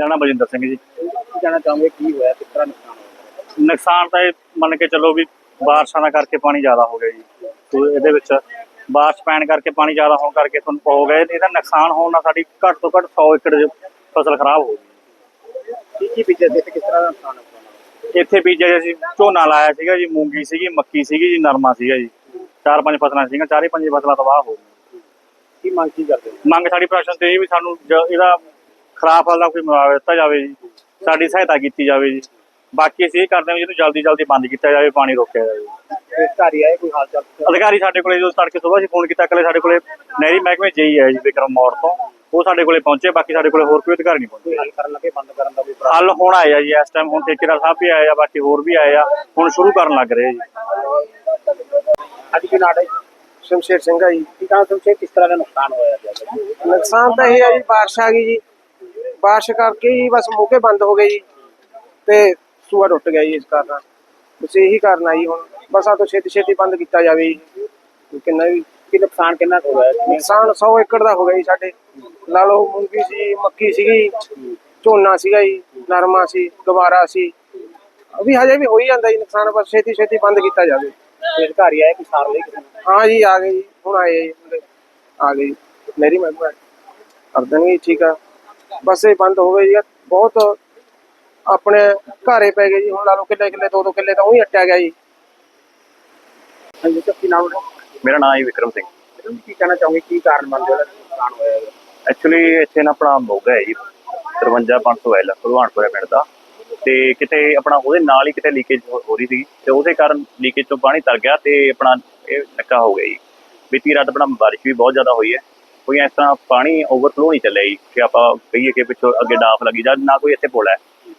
ਨਾਮ ਬਲਜਿੰਦਰ ਸਿੰਘ ਜੀ। ਕੀ ਕਹਿਣਾ ਚਾਹੋਗੇ? ਕੀ ਹੋਇਆ? ਕਿਸ ਤਰ੍ਹਾਂ ਨੁਕਸਾਨ ਹੋਇਆ? ਨੁਕਸਾਨ ਤਾਂ ਇਹ ਮੰਨ ਕੇ ਚੱਲੋ ਵੀ ਬਾਰਿਸ਼ਾਂ ਦਾ ਕਰਕੇ ਪਾਣੀ ਜ਼ਿਆਦਾ ਹੋ ਗਿਆ ਜੀ। ਤੇ ਇਹਦੇ ਵਿੱਚ ਬਾਰਿਸ਼ ਪੈਣ ਕਰਕੇ ਪਾਣੀ ਜ਼ਿਆਦਾ ਹੋਣ ਕਰਕੇ ਤੁਹਾਨੂੰ ਹੋ ਗਿਆ ਇਹਦਾ ਨੁਕਸਾਨ ਹੋਣ ਨਾਲ ਸਾਡੀ ਘੱਟ ਤੋਂ ਘੱਟ 100 ਏਕੜ ਦੀ ਫਸਲ ਖਰਾਬ ਹੋ ਗਈ। ਕੀ ਕੀ ਬੀਜਿਆ ਸੀ? ਤੇ ਕਿਸ ਤਰ੍ਹਾਂ ਦਾ ਨੁਕਸਾਨ ਹੋਇਆ? ਇੱਥੇ ਬੀਜਿਆ ਜੀ ਝੋਨਾ ਲਾਇਆ ਸੀਗਾ ਜੀ ਮੂੰਗੀ ਸੀਗੀ ਮੱਕੀ ਸੀਗੀ ਜੀ ਨਰਮਾ ਸੀਗਾ ਜੀ। ਚਾਰ ਪੰਜ ਫਸਲਾਂ ਸੀਗੀਆਂ ਚਾਰੇ ਪੰਜ ਫਸਲਾਂ ਤਬਾਹ ਹੋ ਗਈਆਂ। ਕੀ ਮੰਗ ਕੀ ਕਰਦੇ? ਮੰਗ ਸਾਡੀ ਪ੍ਰਸ਼ਾਸਨ ਤੇ ਇਹ ਵੀ ਸਾਨੂੰ ਇਹਦਾ ਖਰਾਬ ਦਾ ਕੋਈ ਮੁਆਵਜ਼ਾ ਦਿੱਤਾ ਜਾਵੇ ਜੀ ਸਾਡੀ ਸਹਾਇਤਾ ਕੀਤੀ ਜਾਵੇ ਜੀ। ਬਾਕੀ ਅਸੀਂ ਇਹ ਕਰਦੇ ਹਾਂ ਵੀ ਇਹਨੂੰ ਜਲਦੀ ਜਲਦੀ ਬੰਦ ਕੀਤਾ ਜਾਵੇ ਪਾਣੀ ਰੋਕਿਆ ਜਾਵੇ। ਹੀ ਆਏ ਕੋਈ ਹਾਲ ਚਾਲ? ਅਧਿਕਾਰੀ ਸਾਡੇ ਕੋਲੇ ਜਦੋਂ ਤੜਕੇ ਅਸੀਂ ਫੋਨ ਕੀਤਾ ਕੱਲੇ ਸਾਡੇ ਕੋਲੇ ਨਹਿਰੀ ਮਹਿਕਮੇ ਜਈ ਹੈ ਜੀ ਵਿਕਰਮ ਮੋੜ ਤੋਂ। ਉਹ ਸਾਡੇ ਕੋਲੇ ਪਹੁੰਚੇ ਬਾਕੀ ਸਾਡੇ ਕੋਲੇ ਹੋਰ ਕੋਈ ਅਧਿਕਾਰੀ ਨਹੀਂ ਪਹੁੰਚੇ। ਹੱਲ ਕਰਨ ਲੱਗੇ ਬੰਦ ਕਰਨ ਦਾ ਕੋਈ ਹੱਲ ਹੁਣ ਆਇਆ ਜੀ ਇਸ ਟਾਈਮ ਹੁਣ ਠੇਕੇਦਾਰ ਸਾਹਿਬ ਵੀ ਆਏ ਆ ਬਾਕੀ ਹੋਰ ਵੀ ਆਏ ਆ ਹੁਣ ਸ਼ੁਰੂ ਕਰਨ ਲੱਗ ਰਹੇ ਜੀ। ਅੱਜ ਕੀ ਨਾੜ ਹੈ ਸ਼ਮਸ਼ੇਰ ਸਿੰਘ ਆ ਜੀ। ਕੀ ਕਹਾਂ ਕਿਸ ਤਰ੍ਹਾਂ ਦਾ ਨੁਕਸਾਨ ਹੋਇਆ ਜੀ ਨੁਕਸਾਨ ਤਾਂ ਇਹ ਆ ਜੀ ਬਾਰਿਸ਼ ਆ ਗਈ ਜੀ। ਬਾਰਿਸ਼ ਕਰਕੇ ਹੀ ਬਸ ਮੋਗੇ ਬੰਦ ਹੋ ਗਏ ਜੀ। ਤੇ ਸੂਆ ਟੁੱਟ ਗਿਆ ਜੀ ਇਸ ਕਾਰਨ। ਬਸ ਇਹੀ ਕਾਰਨ ਆ ਜੀ ਹੁਣ। ਬਸ ਆ ਤੋਂ ਛੇਤੀ ਛੇਤੀ ਬੰਦ ਕੀਤਾ ਜਾਵੇ ਜੀ। ਕਿੰਨਾ ਵੀ ਕੀ ਨੁਕਸਾਨ ਕਿੰਨਾ ਕੁ ਹੋਇਆ? ਨੁਕਸਾਨ 100 ਏਕੜ ਦਾ ਹੋ ਗਿਆ ਜੀ ਸਾਡੇ। ਲਾ ਲਓ ਮੂੰਗੀ ਸੀ ਮੱਕੀ ਸੀਗੀ ਝੋਨਾ ਸੀਗਾ ਜੀ ਨਰਮਾ ਸੀ ਗਵਾਰਾ ਸੀ। ਵੀ ਹਜੇ ਵੀ ਹੋ ਹੀ ਜਾਂਦਾ ਜੀ ਨੁਕਸਾਨ ਬਸ ਛੇਤੀ ਛੇਤੀ ਬੰਦ ਕੀਤਾ ਜਾਵੇ। ਹੀ ਆਏ ਕੋਈ ਸਾਰ ਲਈ? ਹਾਂ ਜੀ ਆ ਗਏ ਜੀ। ਹੁਣ ਆਏ ਜੀ। ਆ ਗਏ। ਮੇਰੀ ਮਹਿਮਾ ਕਰ ਦੇਣਗੇ ਠੀਕ ਆ। ਬਸ ਇਹ ਬੰਦ ਹੋ ਗਏ ਜੀ ਬਹੁਤ ਆਪਣੇ ਘਾਰੇ ਪੈ ਗਏ ਜੀ। ਹੁਣ ਲਾ ਲਓ ਕਿੱਲੇ ਕਿੱਲੇ ਦੋ ਦੋ ਕਿੱਲੇ ਤਾਂ ਉਹੀ ਅਟਿਆ ਗਿਆ ਜੀ। ਹਾਂਜੀ ਤਾਂ ਕੀ ਨਾਮ ਹੈ? ਮੇਰਾ ਨਾਮ ਹੈ ਵਿਕਰਮ ਸਿੰਘ। ਕੀ ਕਹਿਣਾ ਚਾਹੋਗੇ ਕੀ ਕਾਰਨ ਬਣ ਜਿਹੜਾ ਨੁਕਸਾਨ ਹੋਇਆ ਹੈ ਐਕਚੁਅਲੀ ਇੱਥੇ ਨਾ ਆਪਣਾ ਮੋਗਾ ਹੈ ਜੀ। 53500 ਐਲ ਭਲਵਾਨਪੁਰਾ ਪਿੰਡ ਦਾ। ਤੇ ਕਿਤੇ ਆਪਣਾ ਉਹਦੇ ਨਾਲ ਹੀ ਕਿਤੇ ਲੀਕੇਜ ਹੋ ਰਹੀ ਸੀ। ਤੇ ਉਹਦੇ ਕਾਰਨ ਲੀਕੇਜ ਤੋਂ ਪਾਣੀ ਤਰ ਗਿਆ ਤੇ ਆਪਣਾ ਇਹ ਨੱਕਾ ਹੋ ਗਿਆ ਜੀ। ਬੀਤੀ ਰਾਤ ਆਪਣਾ ਬਾਰਿਸ਼ ਵੀ ਬਹੁਤ ਜ਼ਿਆਦਾ ਹੋਈ ਹੈ। ਕੋਈ ਇਸ ਤਰ੍ਹਾਂ ਪਾਣੀ ਓਵਰਫਲੋ ਨਹੀਂ ਚੱਲਿਆ ਜੀ ਕਿ ਆਪਾਂ ਕਹੀਏ ਕਿ ਪਿੱਛੋਂ ਅੱਗੇ ਡਾਫ ਲੱਗੀ ਜਾਂ ਨਾ ਕੋਈ ਇੱਥੇ ਪੁਲ ਹੈ।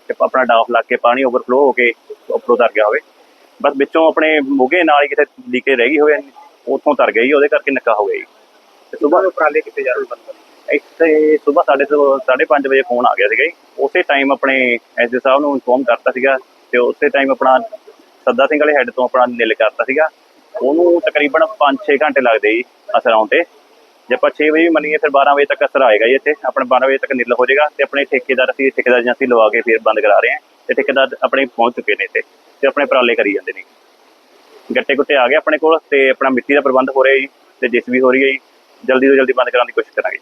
ਕਿ ਆਪਣਾ ਡਾਫ ਲੱਗ ਕੇ ਪਾਣੀ ਓਵਰਫਲੋ ਹੋ ਕੇ ਉੱਪਰੋਂ ਤਰ ਗਿਆ ਹੋਵੇ। ਬਸ ਵਿੱਚੋਂ ਆਪਣੇ ਮੋਗੇ ਨਾਲ ਹੀ ਕਿਤੇ ਲੀਕੇਜ ਰਹਿ ਗਈ ਹੋਵੇ ਉੱਥੋਂ ਤਰ ਗਈ ਉਹਦੇ ਕਰਕੇ ਨੱਕਾ ਹੋ ਗਿਆ ਜੀ। ਤੇ ਦੇ ਉਪਰਾਲੇ ਕਿਤੇ ਜਾ ਰਹੇ ਬੰਦ ਇੱਥੇ ਸਵੇਰ ਤੋਂ 5:30 ਵਜੇ ਫੋਨ ਆ ਗਿਆ ਸੀਗਾ ਜੀ। ਉਸੇ ਟਾਈਮ ਆਪਣੇ ਐਸਡੀ ਸਾਹਿਬ ਨੂੰ ਇਨਫੋਰਮ ਕਰਤਾ ਸੀਗਾ ਤੇ ਉਸੇ ਟਾਈਮ ਆਪਣਾ ਸੱਦਾ ਸਿੰਘ ਵਾਲੇ ਹੈੱਡ ਤੋਂ ਆਪਣਾ ਨਿਲ ਕਰਤਾ ਸੀਗਾ। ਉਹਨੂੰ ਤਕਰੀਬਨ 5-6 ਘੰਟੇ ਲੱਗਦੇ ਜੀ ਅਸਰ ਆਉਣ ਤੇ। ਜੇ ਆਪਾਂ 6 ਵਜੇ ਵੀ ਮੰਨੀਏ, ਫਿਰ 12 ਵਜੇ ਤੱਕ ਅਸਰ ਆਏਗਾ ਜੀ ਇੱਥੇ। ਆਪਣੇ 12 ਵਜੇ ਤੱਕ ਨਿਲ ਹੋ ਜਾਏਗਾ ਤੇ ਆਪਣੇ ਠੇਕੇਦਾਰ ਅਸੀਂ, ਠੇਕੇਦਾਰ ਏਜੰਸੀ ਲਵਾ ਕੇ ਫਿਰ ਬੰਦ ਕਰਾ ਰਹੇ ਹਾਂ ਤੇ ਠੇਕੇਦਾਰ ਆਪਣੇ ਪਹੁੰਚ ਚੁੱਕੇ ਨੇ ਇੱਥੇ ਤੇ ਆਪਣੇ ਪਰਾਲੇ ਕਰੀ ਜਾਂਦੇ ਨੇ। ਗੱਟੇ ਗੁੱਟੇ ਆ ਗਏ ਆਪਣੇ ਕੋਲ ਤੇ ਆਪਣਾ ਮਿੱਟੀ ਦਾ ਪ੍ਰਬੰਧ ਹੋ ਰਿਹਾ ਜੀ ਤੇ ਜਿਸ ਵੀ ਹੋ ਰਹੀ ਹੈ ਜੀ, ਜਲਦੀ ਤੋਂ ਜਲਦੀ ਬੰਦ ਕਰਾਉਣ ਦੀ ਕੋਸ਼ਿਸ਼ ਕਰਾਂਗੇ।